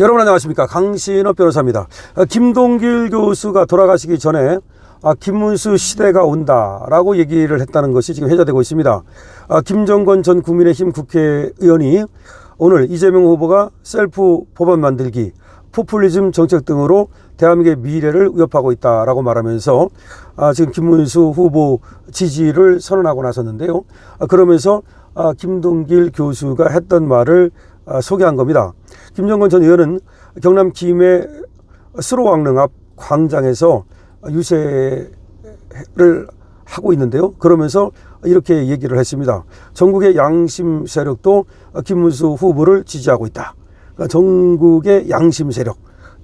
여러분 안녕하십니까? 강신업 변호사입니다. 아, 김동길 교수가 돌아가시기 전에 아, 김문수 시대가 온다라고 얘기를 했다는 것이 지금 회자되고 있습니다. 아, 김정건 전 국민의힘 국회의원이 오늘 이재명 후보가 셀프 법안 만들기 포퓰리즘 정책 등으로 대한민국의 미래를 위협하고 있다라고 말하면서 아, 지금 김문수 후보 지지를 선언하고 나섰는데요. 아, 그러면서 아, 김동길 교수가 했던 말을 아, 소개한 겁니다. 김정건 전 의원은 경남 김해 스로왕릉 앞 광장에서 유세를 하고 있는데요. 그러면서 이렇게 얘기를 했습니다. 전국의 양심 세력도 김문수 후보를 지지하고 있다. 그러니까 전국의 양심 세력,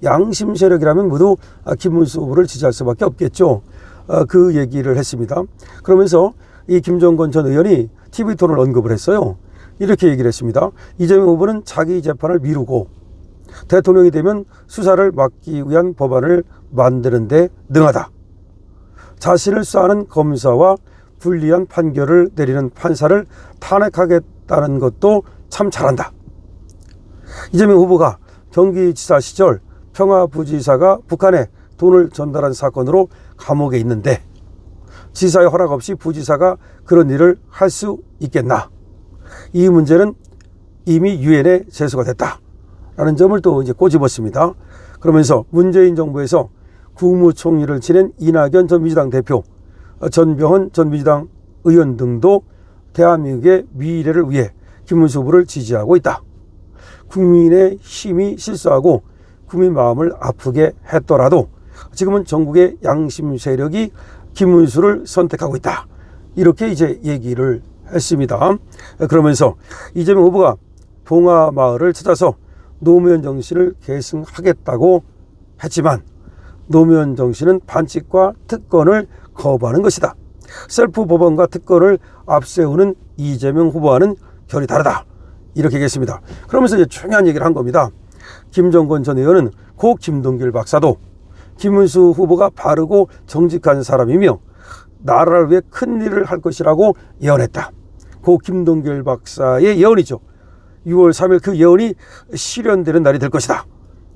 양심 세력이라면 모두 김문수 후보를 지지할 수밖에 없겠죠. 어, 그 얘기를 했습니다. 그러면서 이 김정건 전 의원이 TV 토론을 언급을 했어요. 이렇게 얘기를 했습니다. 이재명 후보는 자기 재판을 미루고 대통령이 되면 수사를 막기 위한 법안을 만드는데 능하다. 자신을 수하는 검사와 불리한 판결을 내리는 판사를 탄핵하겠다는 것도 참 잘한다. 이재명 후보가 경기지사 시절 평화부지사가 북한에 돈을 전달한 사건으로 감옥에 있는데 지사의 허락 없이 부지사가 그런 일을 할 수 있겠나? 이 문제는 이미 유엔에 제소가 됐다. 라는 점을 또 이제 꼬집었습니다. 그러면서 문재인 정부에서 국무총리를 지낸 이낙연 전 민주당 대표, 전병헌 전 민주당 의원 등도 대한민국의 미래를 위해 김문수 후보를 지지하고 있다. 국민의 힘이 실수하고 국민 마음을 아프게 했더라도 지금은 전국의 양심 세력이 김문수를 선택하고 있다. 이렇게 이제 얘기를 했습니다. 그러면서 이재명 후보가 봉화마을을 찾아서 노무현 정신을 계승하겠다고 했지만 노무현 정신은 반칙과 특권을 거부하는 것이다. 셀프 법원과 특권을 앞세우는 이재명 후보와는 결이 다르다. 이렇게 얘기했습니다. 그러면서 이제 중요한 얘기를 한 겁니다. 김정건 전 의원은 고 김동길 박사도 김문수 후보가 바르고 정직한 사람이며 나라를 위해 큰 일을 할 것이라고 예언했다. 고 김동길 박사의 예언이죠. 6월 3일 그 예언이 실현되는 날이 될 것이다.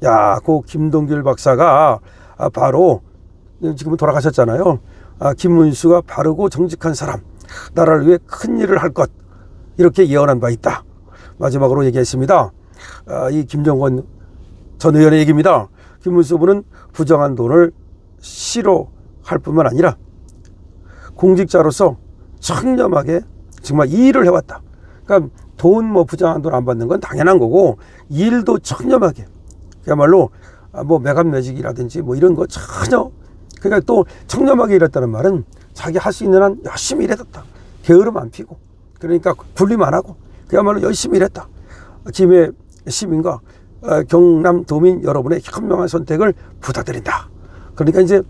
야, 고 김동길 박사가 아, 바로 지금은 돌아가셨잖아요. 아, 김문수가 바르고 정직한 사람, 나라를 위해 큰 일을 할 것. 이렇게 예언한 바 있다. 마지막으로 얘기했습니다. 아, 이 김정건 전 의원의 얘기입니다. 김문수 후보는 부정한 돈을 싫어할 뿐만 아니라 공직자로서 청렴하게 정말 이 일을 해왔다. 그러니까 돈 뭐 부정한 돈 안 받는 건 당연한 거고 일도 청렴하게 그야말로 아, 뭐 매감 매직이라든지 뭐 이런 거 전혀 그러니까 또 청렴하게 일했다는 말은 자기 할 수 있는 한 열심히 일했다. 게으름 안 피고 그러니까 굴림 안 하고 그야말로 열심히 일했다. 김해 시민과 어, 경남 도민 여러분의 현명한 선택을 부탁드린다. 그러니까 이제 아,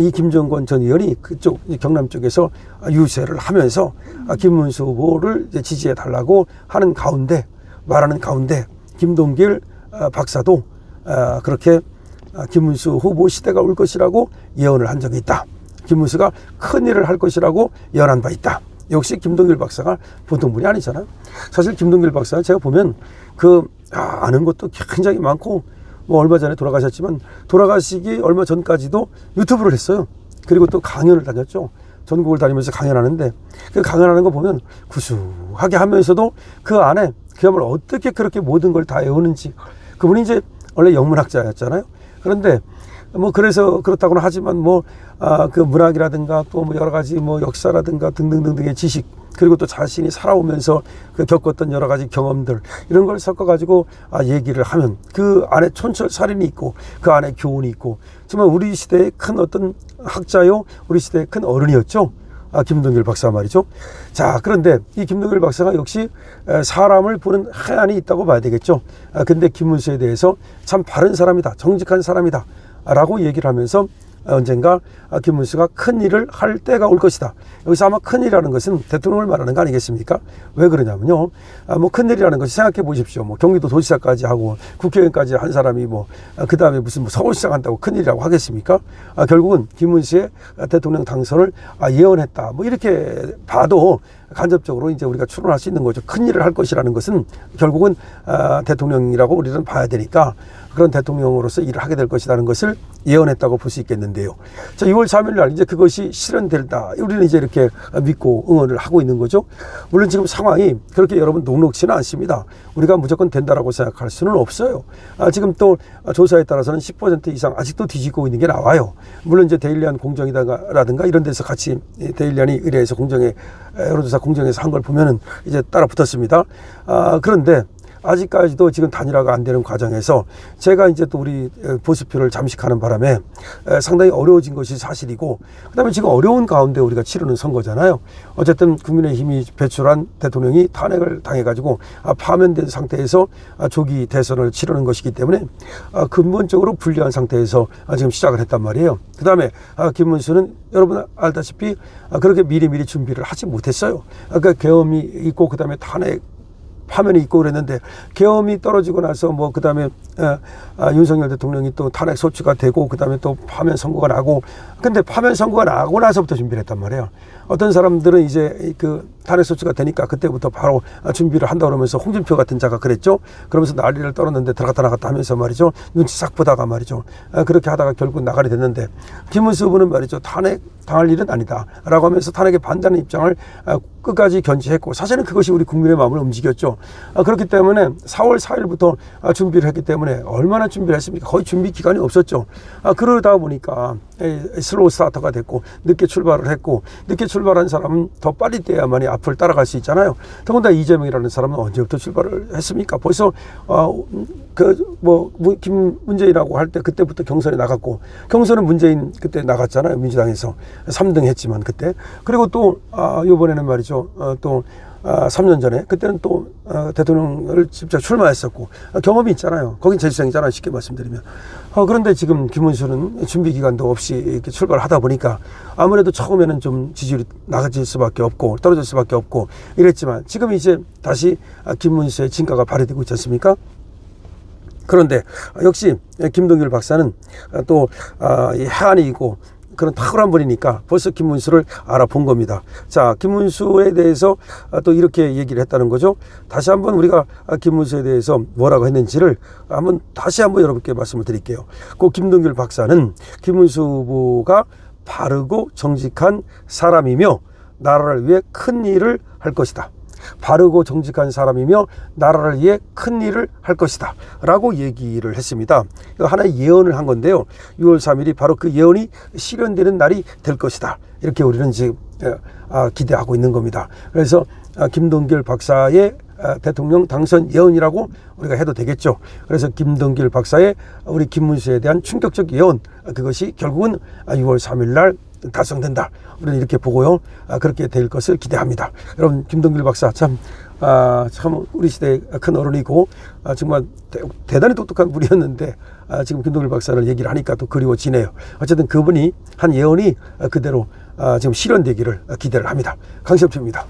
이 김정권 전 의원이 그쪽 경남 쪽에서 유세를 하면서 아, 김문수 후보를 지지해 달라고 하는 가운데 말하는 가운데 김동길 아, 박사도 그렇게 김문수 후보 시대가 올 것이라고 예언을 한 적이 있다. 김문수가 큰 일을 할 것이라고 예언한 바 있다. 역시 김동길 박사가 보통 분이 아니잖아요. 사실 김동길 박사는 제가 보면 그 아는 것도 굉장히 많고 뭐 얼마 전에 돌아가셨지만 돌아가시기 얼마 전까지도 유튜브를 했어요. 그리고 또 강연을 다녔죠. 전국을 다니면서 강연하는데 그 강연하는 거 보면 구수하게 하면서도 그 안에 그야말로 어떻게 그렇게 모든 걸 다 외우는지 그분이 이제 원래 영문학자였잖아요. 그런데 뭐 그래서 그렇다고는 하지만 뭐아그 문학이라든가 또 뭐 여러 가지 뭐 역사라든가 등등등등의 지식 그리고 또 자신이 살아오면서 그 겪었던 여러 가지 경험들 이런 걸 섞어 가지고 아 얘기를 하면 그 안에 촌철살인이 있고 그 안에 교훈이 있고 정말 우리 시대의 큰 어떤 학자요 우리 시대의 큰 어른이었죠. 아, 김동길 박사 말이죠. 자, 그런데 이 김동길 박사가 역시 사람을 보는 하얀이 있다고 봐야 되겠죠. 아, 근데 김문수에 대해서 참 바른 사람이다. 정직한 사람이다. 라고 얘기를 하면서 언젠가 김문수가 큰 일을 할 때가 올 것이다. 여기서 아마 큰 일이라는 것은 대통령을 말하는 거 아니겠습니까? 왜 그러냐면요. 아, 뭐큰 일이라는 것이 생각해 보십시오. 뭐 경기도 도지사까지 하고 국회의원까지 한 사람이 뭐그 다음에 무슨 뭐 서울시장 한다고 큰 일이라고 하겠습니까? 아, 결국은 김문수의 대통령 당선을 아, 예언했다. 뭐 이렇게 봐도 간접적으로 이제 우리가 추론할 수 있는 거죠. 큰 일을 할 것이라는 것은 결국은 아, 대통령이라고 우리는 봐야 되니까 그런 대통령으로서 일을 하게 될 것이라는 것을 예언했다고 볼 수 있겠는데요. 자, 6월 3일 날 이제 그것이 실현될다. 우리는 이제 이렇게 믿고 응원을 하고 있는 거죠. 물론 지금 상황이 그렇게 여러분 녹록지는 않습니다. 우리가 무조건 된다라고 생각할 수는 없어요. 아, 지금 또 조사에 따라서는 10% 이상 아직도 뒤지고 있는 게 나와요. 물론 이제 데일리안 공정이다라든가 이런 데서 같이 데일리안이 의뢰해서 공정에 여론조사 공정에서 한 걸 보면은 이제 따라 붙었습니다. 아, 그런데 아직까지도 지금 단일화가 안 되는 과정에서 제가 이제 또 우리 보수표를 잠식하는 바람에 상당히 어려워진 것이 사실이고 그다음에 지금 어려운 가운데 우리가 치르는 선거잖아요. 어쨌든 국민의힘이 배출한 대통령이 탄핵을 당해가지고 아, 파면된 상태에서 아, 조기 대선을 치르는 것이기 때문에 아, 근본적으로 불리한 상태에서 지금 시작을 했단 말이에요. 그다음에 김문수는 여러분 알다시피 그렇게 미리미리 준비를 하지 못했어요. 그러니까 계엄이 있고 그다음에 탄핵 파면이 있고 그랬는데 계엄이 떨어지고 나서 뭐 그다음에 어, 아, 윤석열 대통령이 또 탄핵 소추가 되고 그다음에 또 파면 선고가 나고 근데 파면 선고가 나고 나서부터 준비를 했단 말이에요. 어떤 사람들은 이제 그 탄핵 소추가 되니까 그때부터 바로 준비를 한다 그러면서 홍준표 같은 자가 그랬죠. 그러면서 난리를 떨었는데 들어갔다 나갔다 하면서 말이죠. 눈치 싹 보다가 말이죠. 아, 그렇게 하다가 결국 나가게 됐는데 김문수 후보는 말이죠. 탄핵 당할 일은 아니다라고 하면서 탄핵에 반대하는 입장을 아, 끝까지 견지했고 사실은 그것이 우리 국민의 마음을 움직였죠. 아, 그렇기 때문에 4월 4일부터 준비를 했기 때문에 얼마나 준비를 했습니까? 거의 준비 기간이 없었죠. 그러다 보니까 슬로우 스타터가 됐고 늦게 출발을 했고 늦게 출발한 사람은 더 빨리 뛰어야만이 앞을 따라갈 수 있잖아요. 더군다나 이재명이라는 사람은 언제부터 출발을 했습니까? 벌써 어, 그뭐 김 문재인이라고 할 때 그때부터 경선에 나갔고 경선은 문재인 그때 나갔잖아요 민주당에서 3등 했지만 그때 그리고 또 아, 이번에는 말이죠 어, 또 아, 3년 전에 그때는 또 아, 대통령을 직접 출마했었고 아, 경험이 있잖아요. 거긴 재수생이잖아요. 쉽게 말씀드리면. 어, 그런데 지금 김문수는 준비 기간도 없이 이렇게 출발을 하다 보니까 아무래도 처음에는 좀 지지율이 나가질 수밖에 없고 떨어질 수밖에 없고 이랬지만 지금 이제 다시 아, 김문수의 진가가 발휘되고 있지 않습니까? 그런데 역시 김동길 박사는 또 아, 해안이고 그런 탁월한 분이니까 벌써 김문수를 알아본 겁니다. 자, 김문수에 대해서 또 이렇게 얘기를 했다는 거죠. 다시 한번 우리가 김문수에 대해서 뭐라고 했는지를 한번 다시 한번 여러분께 말씀을 드릴게요. 그 김동길 박사는 김문수 후보가 바르고 정직한 사람이며 나라를 위해 큰 일을 할 것이다. 바르고 정직한 사람이며 나라를 위해 큰 일을 할 것이다. 라고 얘기를 했습니다. 하나의 예언을 한 건데요. 6월 3일이 바로 그 예언이 실현되는 날이 될 것이다. 이렇게 우리는 지금 아, 기대하고 있는 겁니다. 그래서 아, 김동길 박사의 아, 대통령 당선 예언이라고 우리가 해도 되겠죠. 그래서 김동길 박사의 우리 김문수에 대한 충격적 예언 그것이 결국은 6월 3일 날 달성된다. 우리는 이렇게 보고요. 아, 그렇게 될 것을 기대합니다. 여러분, 김동길 박사 참, 아, 참 우리 시대의 큰 어른이고, 아, 정말 대, 단히 똑똑한 분이었는데, 아, 지금 김동길 박사를 얘기를 하니까 또 그리워지네요. 어쨌든 그분이 한 예언이 그대로 아, 지금 실현되기를 기대를 합니다. 강시엽입니다